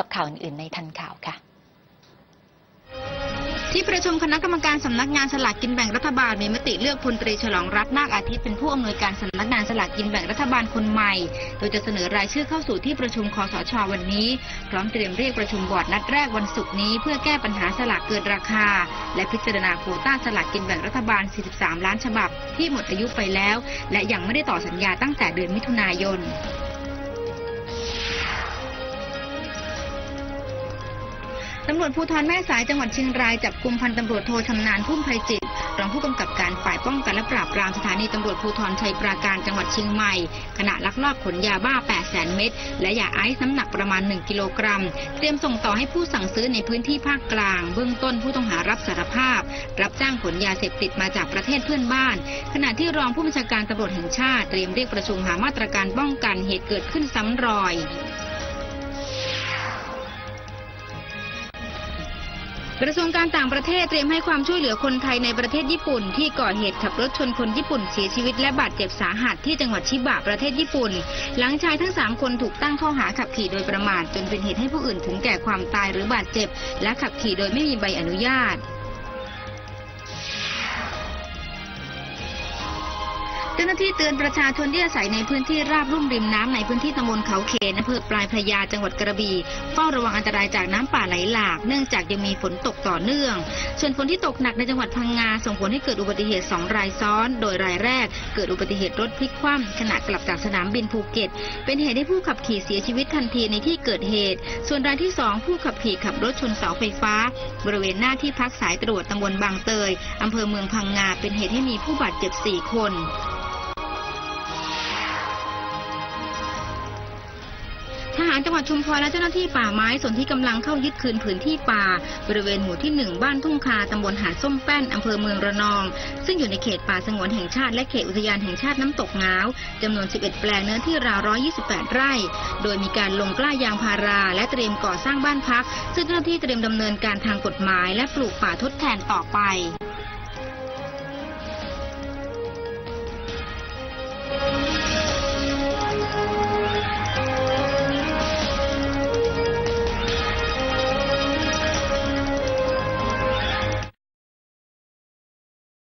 กับข่าวอื่นๆในทันข่าวค่ะที่ประชุมคณะกรรมการสำนักงานสลากกินแบ่งรัฐบาลมีมติเลือกพลตรีฉลองรัตน์นาคอาทิตย์เป็นผู้อำนวยการสำนักงานสลากกินแบ่งรัฐบาลคนใหม่ โดยจะเสนอรายชื่อเข้าสู่ที่ประชุมคอสชวันนี้ พร้อมเตรียมเรียกประชุมบอร์ดนัดแรกวันศุกร์นี้ เพื่อแก้ปัญหาสลากเกินราคา และพิจารณาโควต้าสลากกินแบ่งรัฐบาล 43 ล้านฉบับ ที่หมดอายุไปแล้ว และยังไม่ได้ต่อสัญญาตั้งแต่เดือนมิถุนายน ตำรวจภูธรแม่สายจังหวัดเชียงรายจับกลุ่มพันตำรวจโทชำนาญพุ่มไพจิตรองผู้กำกับการฝ่ายป้องกันและปราบปรามสถานีตำรวจภูธรชัยปราการจังหวัดเชียงใหม่ขณะลักลอบขนยาบ้า8แสนเม็ดและยาไอซ์น้ำหนักประมาณ 1 กิโลกรัม เตรียมส่งต่อให้ผู้สั่งซื้อในพื้นที่ภาคกลาง เบื้องต้นผู้ต้องหารับสารภาพ รับจ้างขนยาเสพติดมาจากประเทศเพื่อนบ้าน ขณะที่รองผู้บัญชาการตำรวจแห่งชาติเตรียมเรียกประชุมหามาตรการป้องกันเหตุเกิดขึ้นซ้ำรอย กระทรวงการต่างประเทศเตรียมให้ความช่วยเหลือคนไทยในประเทศญี่ปุ่น ที่ก่อเหตุขับรถชนคนญี่ปุ่นเสียชีวิตและบาดเจ็บสาหัสที่จังหวัดชิบะประเทศญี่ปุ่น หลังชายทั้ง 3 คนถูกตั้งข้อหาขับขี่โดยประมาทจนเป็นเหตุให้ผู้อื่นถึงแก่ความตายหรือบาดเจ็บ และขับขี่โดยไม่มีใบอนุญาต จ้าหน้าที่เตือนประชาชนที่อาศัยในพื้นที่ราบลุ่มริมน้ำในพื้นที่ตำบลเขาเคนอำเภอปลายพระยาจังหวัดกระบี่เฝ้าระวังอันตรายจากน้ำป่าไหลหลาก เนื่องจากยังมีฝนตกต่อเนื่อง ส่วนฝนที่ตกหนักในจังหวัดพังงาส่งผลให้เกิดอุบัติเหตุสองรายซ้อน โดยรายแรก เกิดอุบัติเหตุรถพลิกคว่ำขณะกลับจากสนามบินภูเก็ต เป็นเหตุให้ผู้ขับขี่เสียชีวิตทันทีในที่เกิดเหตุ ส่วนรายที่สองผู้ขับขี่ขับรถชนเสาไฟฟ้า บริเวณหน้าที่พักสายตรวจตำบลบางเตยอำเภอเมืองพังงาเป็นเหตุให้มีผู้บาดเจ็บสี่คน หารจังหวัดชุมพรและเจ้าหน้าที่ป่าไม้ส่วนที่กำลังเข้ายึดคืนผืนที่ป่า บริเวณหมู่ที่หนึ่งบ้านทุ่งคาตำบลหาดส้มแป้นอำเภอเมืองระนอง ซึ่งอยู่ในเขตป่าสงวนแห่งชาติและเขตอุทยานแห่งชาติน้ำตกงาวจำนวน 11 แปลงเนื้อที่ราว 128 ไร่ โดยมีการลงกล้ายางพาราและเตรียมก่อสร้างบ้านพัก ซึ่งเจ้าหน้าที่เตรียมดำเนินการทางกฎหมาย และปลูกป่าทดแทนต่อไป